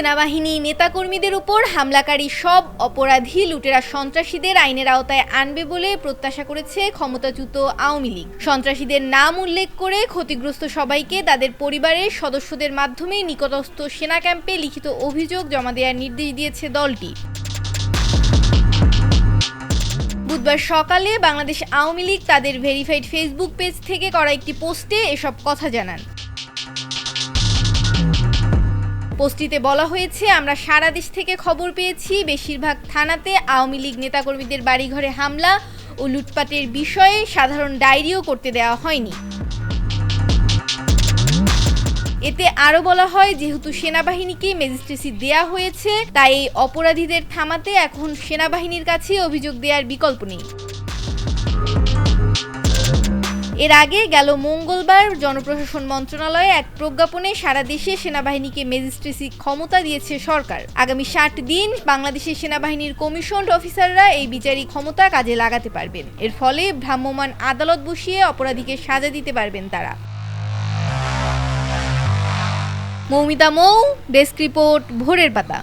সেনাবাহিনী, নেতাকর্মীদের উপর হামলাকারী সব অপরাধী লুটেরা সন্ত্রাসীদের আইনের আওতায় আনবে বলে প্রত্যাশা করেছে ক্ষমতাচ্যুত আওয়ামী লীগ। সন্ত্রাসীদের নাম উল্লেখ করে ক্ষতিগ্রস্ত সবাইকে তাদের পরিবারের সদস্যদের মাধ্যমে নিকটস্থ সেনা ক্যাম্পে লিখিত অভিযোগ জমা দেওয়ার নির্দেশ দিয়েছে দলটি। বুধবার সকালে বাংলাদেশ আওয়ামী লীগ তাদের ভেরিফাইড ফেসবুক পেজ থেকে করা একটি পোস্টে এসব কথা জানান। পোস্টটিতে বলা হয়েছে, আমরা সারা দেশ থেকে খবর পেয়েছি, বেশিরভাগ থানাতে আওয়ামী লীগ নেতাকর্মীদের বাড়িঘরে হামলা ও লুটপাটের বিষয়ে সাধারণ ডায়েরিও করতে দেওয়া হয়নি। এতে আরও বলা হয়, যেহেতু সেনাবাহিনীকে ম্যাজিস্ট্রেসি দেয়া হয়েছে, তাই অপরাধীদের থামাতে এখন সেনাবাহিনীর কাছে অভিযোগ দেওয়ার বিকল্প নেই। এর আগে গেল মঙ্গলবার জনপ্রশাসন মন্ত্রণালয়ে এক প্রজ্ঞাপনে সারা দেশে সেনাবাহিনীকে ম্যাজিস্ট্রেসি ক্ষমতা দিয়েছে সরকার। আগামী ষাট দিন বাংলাদেশের সেনাবাহিনীর কমিশন অফিসাররা এই বিচারিক ক্ষমতা কাজে লাগাতে পারবেন। এর ফলে ভ্রাম্যমাণ আদালত বসিয়ে অপরাধীকে সাজা দিতে পারবেন তারা। মৌমিতা মৌ, ডেস্ক রিপোর্ট, ভোরের পাতা।